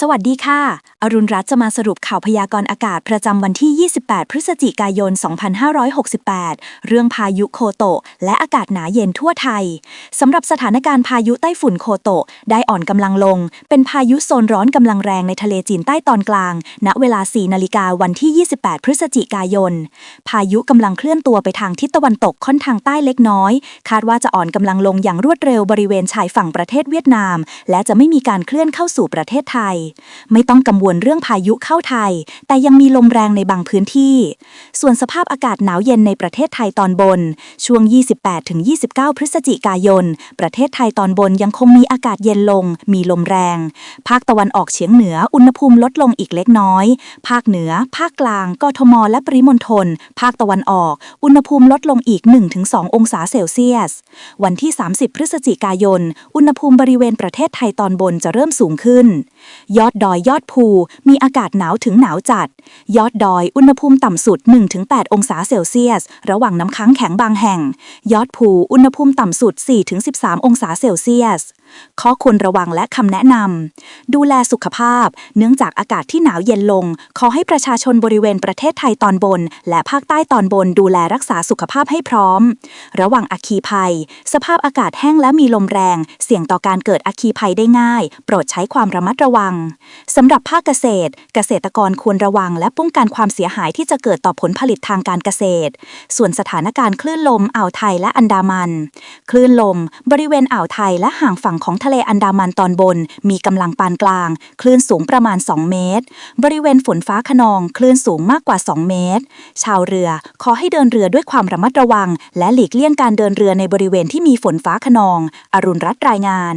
สวัสดีค่ะ อรุณรัตน์จะมาสรุปข่าวพยากรณ์อากาศประจำวันที่ 28 พฤศจิกายน 2568 เรื่องพายุโคโตะ และอากาศหนาเย็นทั่วไทย สำหรับสถานการณ์พายุไต้ฝุ่นโคโตะ ได้อ่อนกำลังลง เป็นพายุโซนร้อนกำลังแรงในทะเลจีนใต้ตอนกลาง ณ เวลา 4 นาฬิกาวันที่ 28 พฤศจิกายน พายุกำลังเคลื่อนตัวไปทางทิศตะวันตกค่อนทางใต้เล็กน้อย คาดว่าจะอ่อนกำลังลงอย่างรวดเร็วบริเวณชายฝั่งประเทศเวียดนาม และจะไม่มีการเคลื่อนเข้าสู่ประเทศไทยไม่ต้องกังวลเรื่องพายุเข้าไทย แต่ยังมีลมแรงในบางพื้นที่ ส่วนสภาพอากาศหนาวเย็นในประเทศไทยตอนบน ช่วง 28-29 พฤศจิกายน ประเทศไทยตอนบนยังคงมีอากาศเย็นลง มีลมแรง ภาคตะวันออกเฉียงเหนืออุณหภูมิลดลงอีกเล็กน้อย ภาคเหนือ ภาคกลาง กทม และปริมณฑล ภาคตะวันออก อุณหภูมิลดลงอีก 1-2 องศาเซลเซียส วันที่ 30 พฤศจิกายน อุณหภูมิบริเวณประเทศไทยตอนบนจะเริ่มสูงขึ้นยอดดอยยอดภู มีอากาศหนาวถึงหนาวจัด ยอดดอยอุณหภูมิต่ำสุด 1-8 องศาเซลเซียส ระหว่างน้ำค้างแข็งบางแห่ง ยอดภูอุณหภูมิต่ำสุด 4-13 องศาเซลเซียส ข้อควรระวังและคำแนะนำ ดูแลสุขภาพ เนื่องจากอากาศที่หนาวเย็นลง ขอให้ประชาชนบริเวณประเทศไทยตอนบน และภาคใต้ตอนบนดูแลรักษาสุขภาพให้พร้อม ระวังอัคคีภัย สภาพอากาศแห้งและมีลมแรง เสี่ยงต่อการเกิดอัคคีภัยได้ง่าย โปรดใช้ความระมัดระวังสำหรับภาคเกษตร เกษตรกรควรระวัง และป้องกันความเสียหายที่จะเกิดต่อผลผลิตทางการเกษตร ส่วนสถานการณ์คลื่นลมอ่าวไทยและอันดามัน คลื่นลม บริเวณอ่าวไทยและห่างฝั่งของทะเลอันดามันตอนบน มีกำลังปานกลาง คลื่นสูงประมาณ 2 เมตร บริเวณฝนฟ้าขนอง คลื่นสูงมากกว่า 2 เมตร ชาวเรือขอให้เดินเรือด้วยความระมัดระวัง และหลีกเลี่ยงการเดินเรือในบริเวณที่มีฝนฟ้าขนอง อรุณรัตน์รายงาน